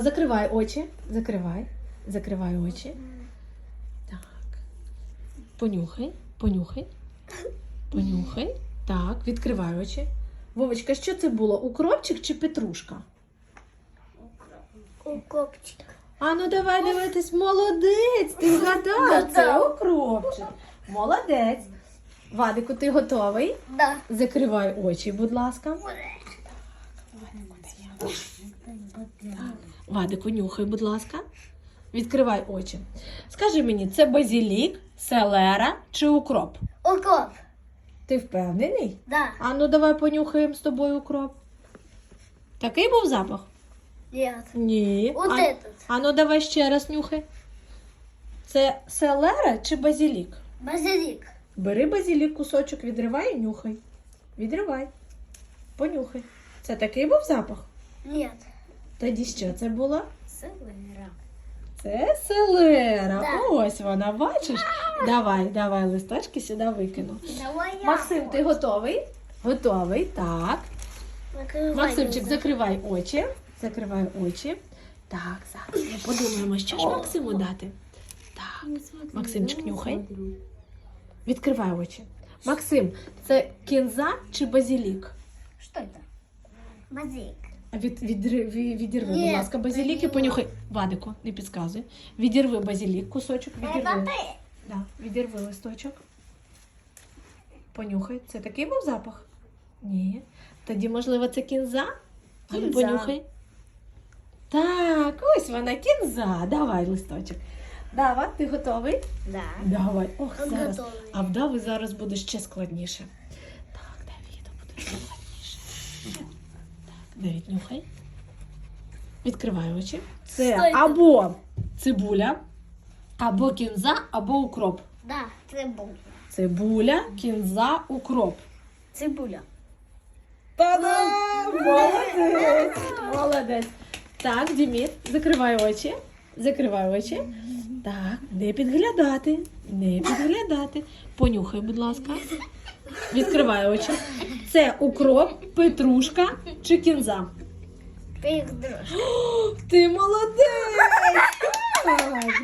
Закривай очі. Закривай. Закривай очі. Так. Понюхай. Понюхай. Понюхай. Так, відкривай очі. Вовочка, що це було? Укропчик чи петрушка? Укропчик. А ну давай дивитись, молодець! Ти вгадав, це укропчик. Молодець. Вадику, ти готовий? Да. Закривай очі, будь ласка. Вадику, нюхай, будь ласка. Відкривай очі. Скажи мені, це базілік, селера чи укроп? Укроп. Ти впевнений? Да. А ну давай понюхаємо з тобою укроп. Такий був запах? Нет. Ні. Вот а, этот. а ну давай ще раз нюхай. Це селера чи базілік? Базилик. Бери базілік, кусочок, відривай і нюхай. Відривай. Понюхай. Це такий був запах? Нет. Тоді що це було? Селера. Це селера. Да. Ось вона, бачиш? Давай, давай листочки сюди викину. Давай я. Максим, ти готовий? Готовий, так. Закрывай Максимчик, глаза. закривай очі. Закривай очі. Так, зараз ми подумаємо, що ж Максиму дати. Так, Максимчик, нюхай. Відкривай очі. Максим, це кінза чи базілік? Что это? Базилик. Від, відри- ві- відірви, будь ласка, базілік і понюхай. Вадику, не підказуй. Відірви базілік, кусочок, Это відірви. Да, відірви листочок. Понюхай. Це такий був запах? Ні. Тоді, можливо, це кінза? Кінза. понюхай. Так, ось вона кінза. Давай листочок. Дава, ти готовий? Да. Давай. Ох, Он зараз. готовий. А в Дави зараз буде ще складніше. Так, Давіду буде складніше. Давід, нюхай. Відкривай очі. Це це? або цибуля, або кінза, або укроп. Да. Цибуля. Цибуля, кінза, укроп. Цибуля. Та-дам! Молодець! Молодець. Так, Діміт, закривай очі. Закривай очі. Так, не підглядати. Не підглядати. Понюхай, будь ласка. Відкривай очі. Це укроп, петрушка чи кінза. Ти молодець!